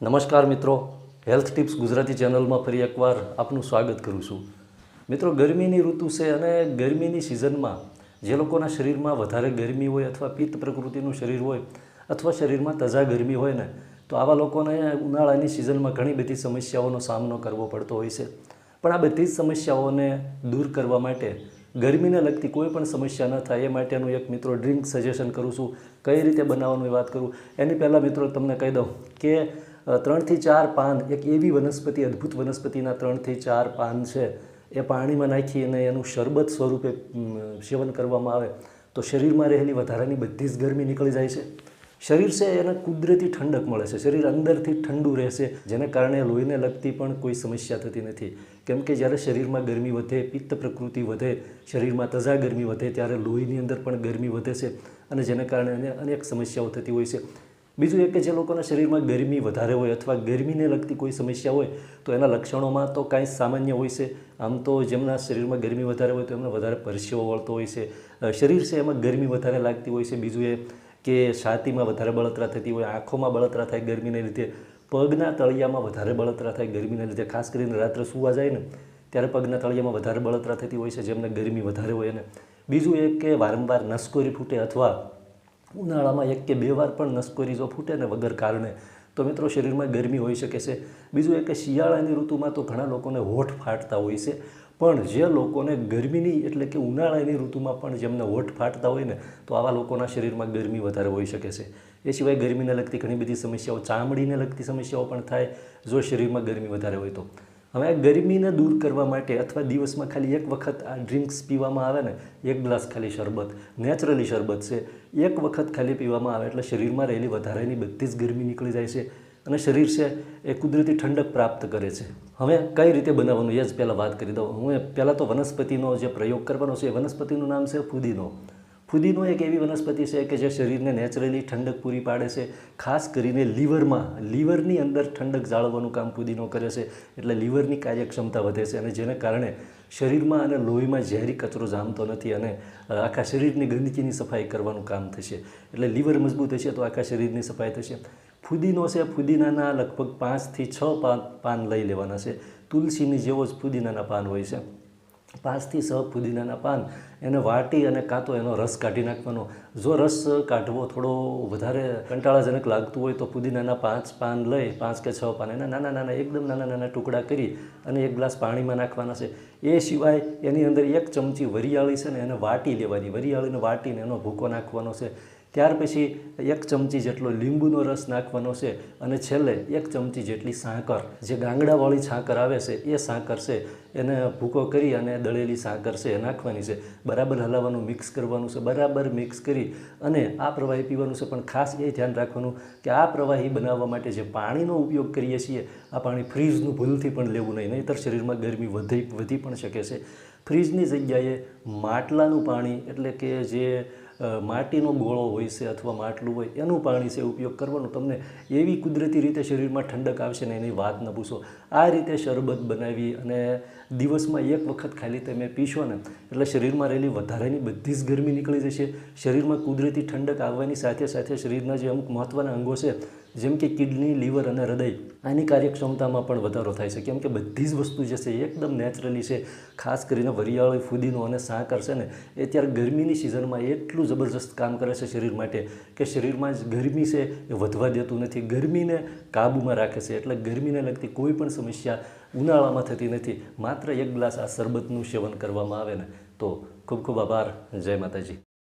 નમસ્કાર મિત્રો. Health tips Gujarati ચેનલમાં ફરી એકવાર આપનું સ્વાગત કરું છું. મિત્રો, ગરમીની ઋતુ છે અને ગરમીની સિઝનમાં જે લોકોના શરીરમાં વધારે ગરમી હોય અથવા પિત્ત પ્રકૃતિનું શરીર હોય અથવા શરીરમાં તજા ગરમી હોય ને, તો આવા લોકોને ઉનાળાની સિઝનમાં ઘણી બધી સમસ્યાઓનો સામનો કરવો પડતો હોય છે. પણ આ બધી જ સમસ્યાઓને દૂર કરવા માટે, ગરમીને લગતી કોઈ પણ સમસ્યા ન થાય એ માટેનું એક મિત્રો ડ્રિંક સજેશન કરું છું. કઈ રીતે બનાવવાની વાત કરું? એની પહેલાં મિત્રો, તમને કહી દઉં કે ત્રણથી ચાર પાન એક એવી વનસ્પતિ, અદ્ભુત વનસ્પતિના ત્રણથી ચાર પાન છે, એ પાણીમાં નાખી અને એનું શરબત સ્વરૂપે સેવન કરવામાં આવે, તો શરીરમાં રહેલી વધારાની બધી જ ગરમી નીકળી જાય છે. શરીર છે એને કુદરતી ઠંડક મળે છે. શરીર અંદરથી ઠંડુ રહેશે, જેને કારણે લોહીને લગતી પણ કોઈ સમસ્યા થતી નથી. કેમ કે જ્યારે શરીરમાં ગરમી વધે, પિત્ત પ્રકૃતિ વધે, શરીરમાં તજા ગરમી વધે, ત્યારે લોહીની અંદર પણ ગરમી વધે છે અને જેને કારણે અનેક સમસ્યાઓ થતી હોય છે. બીજું એક કે જે લોકોના શરીરમાં ગરમી વધારે હોય અથવા ગરમીને લગતી કોઈ સમસ્યા હોય, તો એના લક્ષણોમાં તો કાંઈ સામાન્ય હોય છે. આમ તો જેમના શરીરમાં ગરમી વધારે હોય તો એમને વધારે પરસેવો વળતો હોય છે. શરીર છે એમાં ગરમી વધારે લાગતી હોય છે. બીજું એ કે છાતીમાં વધારે બળતરા થતી હોય, આંખોમાં બળતરા થાય ગરમીને લીધે, પગના તળિયામાં વધારે બળતરા થાય ગરમીને લીધે, ખાસ કરીને રાત્રે સૂવા જાય ને, ત્યારે પગના તળિયામાં વધારે બળતરા થતી હોય છે, જેમને ગરમી વધારે હોય અને બીજું એક કે વારંવાર નસકોરી ફૂટે અથવા ઉનાળામાં એક કે બે વાર પણ નસકોરી જો ફૂટે ને વગર કારણે. તો મિત્રો, શરીરમાં ગરમી હોઈ શકે છે. બીજું એ કે શિયાળાની ઋતુમાં તો ઘણા લોકોને હોઠ ફાટતા હોય છે. પણ જે લોકોને ગરમીની એટલે કે ઉનાળાની ઋતુમાં પણ જેમને હોઠ ફાટતા હોય ને, તો આવા લોકોના શરીરમાં ગરમી વધારે હોઈ શકે છે. એ સિવાય ગરમીને લગતી ઘણી બધી સમસ્યાઓ, ચામડીને લગતી સમસ્યાઓ પણ થાય, જો શરીરમાં ગરમી વધારે હોય તો. હવે આ ગરમીને દૂર કરવા માટે અથવા દિવસમાં ખાલી એક વખત આ ડ્રિંક્સ પીવામાં આવે ને, એક ગ્લાસ ખાલી શરબત નેચરલી શરબત છે. એક વખત ખાલી પીવામાં આવે એટલે શરીરમાં રહેલી વધારાની બધી જ ગરમી નીકળી જાય છે અને શરીર છે એ કુદરતી ઠંડક પ્રાપ્ત કરે છે. હવે કઈ રીતે બનાવવાનું એ જ પહેલાં વાત કરી દઉં. હું પહેલાં તો વનસ્પતિનો જે પ્રયોગ કરવાનો છે એ વનસ્પતિનું નામ છે ફુદીનો. ફુદીનો એક એવી વનસ્પતિ છે કે જે શરીરને નેચરલી ઠંડક પૂરી પાડે છે. ખાસ કરીને લીવરમાં, લીવરની અંદર ઠંડક જાળવવાનું કામ ફુદીનો કરે છે. એટલે લીવરની કાર્યક્ષમતા વધે છે અને જેને કારણે શરીરમાં અને લોહીમાં ઝેરી કચરો જામતો નથી અને આખા શરીરની ગંદકીની સફાઈ કરવાનું કામ થશે. એટલે લીવર મજબૂત હશે તો આખા શરીરની સફાઈ થશે. ફુદીનો છે, ફુદીનાના લગભગ પાંચથી છ પાન પાન લઈ લેવાના છે. તુલસીની જેવો જ ફુદીનાના પાન હોય છે. પાંચથી છ ફુદીનાના પાન. એને વાટી અને કાં તો એનો રસ કાઢી નાખવાનો. જો રસ કાઢવો થોડો વધારે કંટાળાજનક લાગતું હોય તો ફુદીનાના પાંચ પાન લઈ, પાંચ કે છ પાન એના નાના નાના, એકદમ નાના નાના ટુકડા કરી અને એક ગ્લાસ પાણીમાં નાખવાના છે. એ સિવાય એની અંદર એક ચમચી વરિયાળી છે ને એને વાટી લેવાની. વરિયાળીને વાટીને એનો ભૂકો નાખવાનો છે. ત્યાર પછી એક ચમચી જેટલો લીંબુનો રસ નાખવાનો છે અને છેલ્લે એક ચમચી જેટલી સાકર. જે ગાંગડાવાળી સાકર આવે છે, એ સાકર છે, એને ભૂકો કરી અને દળેલી સાકર છે, એ નાખવાની છે. બરાબર હલાવવાનું, મિક્સ કરવાનું છે, બરાબર મિક્સ કરી અને આ પ્રવાહી પીવાનું છે. પણ ખાસ એ ધ્યાન રાખવાનું કે આ પ્રવાહી બનાવવા માટે જે પાણીનો ઉપયોગ કરીએ છીએ, આ પાણી ફ્રીજનું ભૂલથી પણ લેવું નહીં, નહીંતર શરીરમાં ગરમી વધી વધી પણ શકે છે. ફ્રીજની જગ્યાએ માટલાનું પાણી એટલે કે જે માટીનો ગોળો હોય છે અથવા માટલું હોય, એનું પાણી છે ઉપયોગ કરવાનો. તમને એવી કુદરતી રીતે શરીરમાં ઠંડક આવશે ને એની વાત ન પૂછો. આ રીતે શરબત બનાવી અને દિવસમાં એક વખત ખાલી તમે પીશો ને, એટલે શરીરમાં રહેલી વધારાની બધી જ ગરમી નીકળી જશે. શરીરમાં કુદરતી ઠંડક આવવાની સાથે સાથે શરીરના જે અમુક મહત્ત્વના અંગો છે જેમ કે કિડની, લીવર અને હૃદય, આની કાર્યક્ષમતામાં પણ વધારો થાય છે. કેમ કે બધી જ વસ્તુ જે છે એ એકદમ નેચરલી છે. ખાસ કરીને વરિયાળી, ફુદીનો અને સાકર છે ને, એ ત્યારે ગરમીની સિઝનમાં એટલું જબરજસ્ત કામ કરે છે શરીર માટે કે શરીરમાં જ ગરમી છે એ વધવા દેતું નથી. ગરમીને કાબૂમાં રાખે છે. એટલે ગરમીને લગતી કોઈ પણ સમસ્યા ઉનાળામાં થતી નથી. માત્ર એક ગ્લાસ આ શરબતનું સેવન કરવામાં આવે ને. તો ખૂબ ખૂબ આભાર. જય માતાજી.